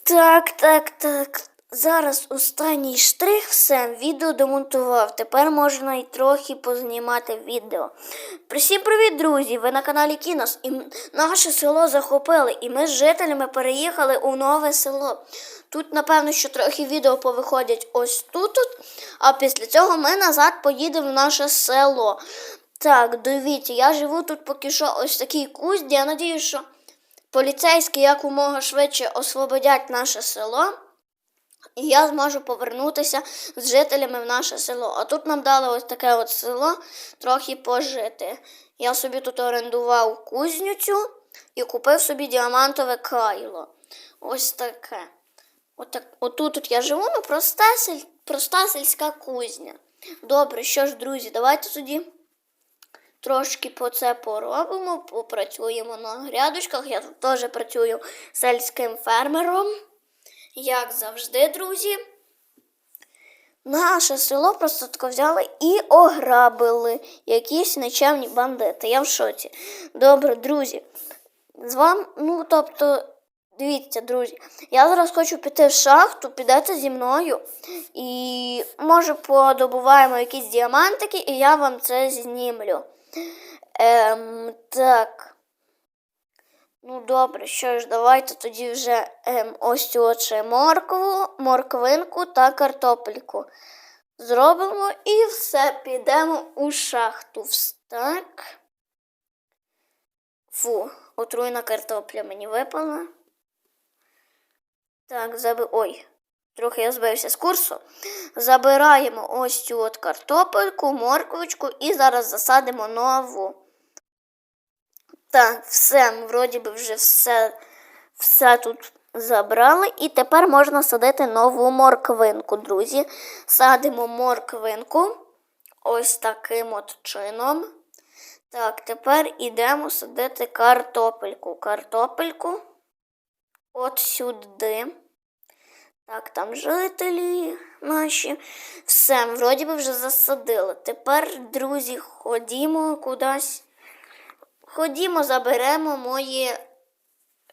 Так, так, так. Зараз останній штрих, все, відео домонтував. Тепер можна і трохи познімати відео. Всім привіт, друзі! Ви на каналі Кінос. І наше село захопили, і ми з жителями переїхали у нове село. Тут, напевно, що трохи відео повиходять ось тут, а після цього ми назад поїдемо в наше село. Так, дивіться, я живу тут поки що ось в такій кузні. Я надію, що поліцейські якомога швидше освободять наше село. І я зможу повернутися з жителями в наше село. А тут нам дали ось таке от село трохи пожити. Я собі тут орендував кузню і купив собі діамантове кайло. Ось таке. Отак, отут от я живу, ну проста, сель, проста сільська кузня. Добре, що ж, друзі, давайте тоді трошки по це поробимо, попрацюємо на грядочках. Я тут теж працюю сельським фермером. Як завжди, друзі. Наше село просто тако взяли і ограбили якісь нечемні бандити. Я в шоці. Добре, друзі. З вами, ну тобто, дивіться, друзі, я зараз хочу піти в шахту, підете зі мною. І може подобуваємо якісь діамантики, і я вам це знімлю. Ем, так. Ну, добре, що ж, давайте тоді вже ем, ось цю от моркву, морквинку та картопельку. Зробимо і все, підемо у шахту. Так. Фу, отруйна картопля мені випала. Так, заби... Ой, трохи я збився з курсу. Забираємо ось цю от картопельку, морквочку і зараз засадимо нову. Так, все, вроді би вже все, все тут забрали. І тепер можна садити нову морквинку, друзі. Садимо морквинку ось таким от чином. Так, тепер ідемо садити картопельку. Картопельку от сюди. Так, там жителі наші. Все, вроді би вже засадили. Тепер, друзі, ходімо кудись. Ходімо, заберемо моє,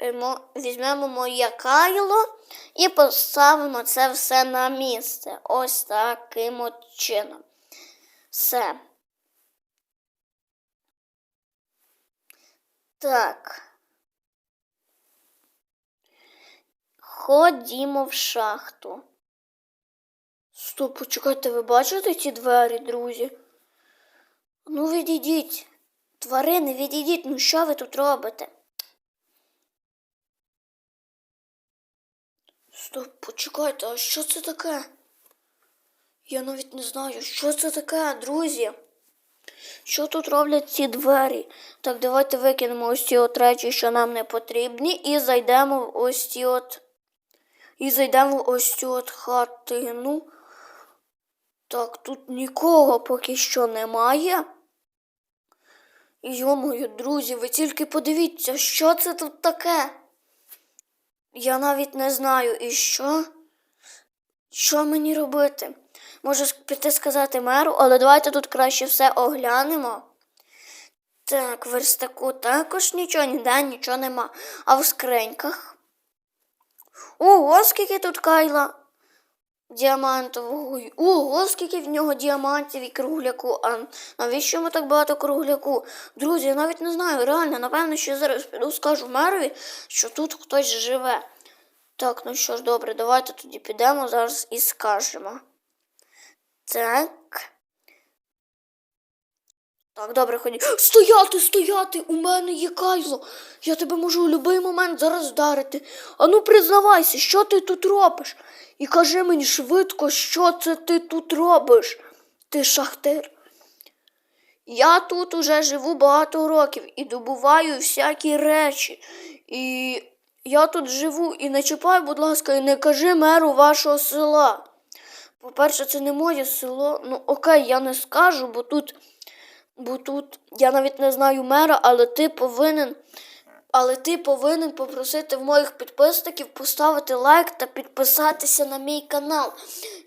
е, візьмемо моє кайло і поставимо це все на місце. Ось таким от чином. Все. Так. Ходімо в шахту. Стоп, почекайте, ви бачите ці двері, друзі? Ну, відійдіть. Тварини, відійдіть, ну що ви тут робите? Стоп, почекайте, а що це таке? Я навіть не знаю, що це таке, друзі. Що тут роблять ці двері? Так, давайте викинемо ось ці от речі, що нам не потрібні, і зайдемо в ось ці от. І зайдемо ось цю от хатину. Так, тут нікого поки що немає. Йомою, друзі, ви тільки подивіться, що це тут таке? Я навіть не знаю, і що? Що мені робити? Можу піти сказати меру, але давайте тут краще все оглянемо. Так, верстаку також нічого, ніде нічого нема. А в скриньках? Ого, скільки тут кайла діамантового. Ого, скільки в нього діамантів і кругляку. А навіщо йому так багато кругляку? Друзі, я навіть не знаю, реально, напевно, що я зараз піду скажу мерові, що тут хтось живе. Так, ну що ж, добре, давайте тоді підемо зараз і скажемо. Так. Так, добре, ходіть. Стояти, стояти! У мене є кайло. Я тебе можу у будь-який момент зараз вдарити. Ану, признавайся, що ти тут робиш? І кажи мені швидко, що це ти тут робиш, ти шахтир. Я тут уже живу багато років і добуваю всякі речі. І я тут живу і не чіпай, будь ласка, і не кажи меру вашого села. По-перше, це не моє село. Ну, окей, я не скажу, бо тут, бо тут я навіть не знаю мера, але ти повинен. Але ти повинен попросити в моїх підписників поставити лайк та підписатися на мій канал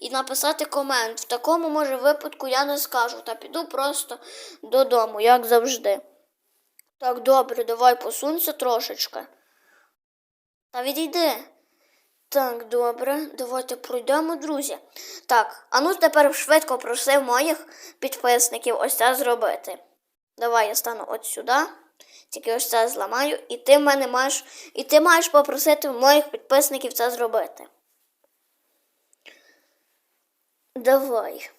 і написати комент. В такому, може, випадку я не скажу, та піду просто додому, як завжди. Так, добре, давай посунься трошечки. Та відійди. Так, добре, давайте пройдемо, друзі. Так, а ну тепер швидко просив моїх підписників ось це зробити. Давай я стану от сюди, тільки ось це зламаю, і ти мене маєш, і ти маєш попросити моїх підписників це зробити. Давай.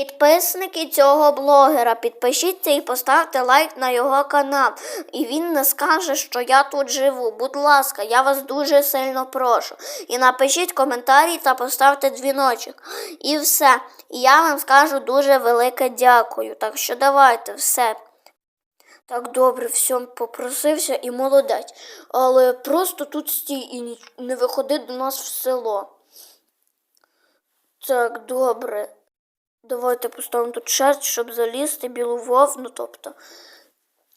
Підписники цього блогера, підпишіться і поставте лайк на його канал. І він не скаже, що я тут живу. Будь ласка, я вас дуже сильно прошу. І напишіть коментарі та поставте дзвіночок. І все. І я вам скажу дуже велике дякую. Так що давайте все. Так добре, всьом попросився і молодець. Але просто тут стій і не виходи до нас в село. Так, добре. Давайте поставимо тут шерсть, щоб залізти білу вовну, тобто.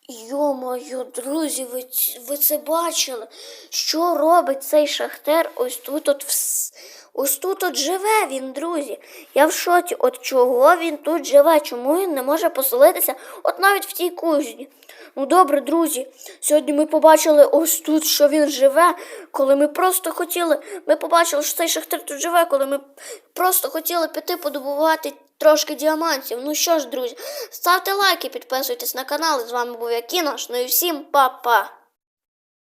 Йо-моє, друзі, ви, ви це бачили? Що робить цей шахтер? Ось тут от вс... ось тут от живе він, друзі. Я в шоці, от чого він тут живе? Чому він не може поселитися? От навіть в тій кузні. Ну добре, друзі. Сьогодні ми побачили ось тут, що він живе, коли ми просто хотіли. Ми побачили, що цей шахтар тут живе, коли ми просто хотіли піти подобувати трошки діамантів. Ну що ж, друзі, ставте лайки, підписуйтесь на канал. З вами був я Кінош. Ну і всім па-па.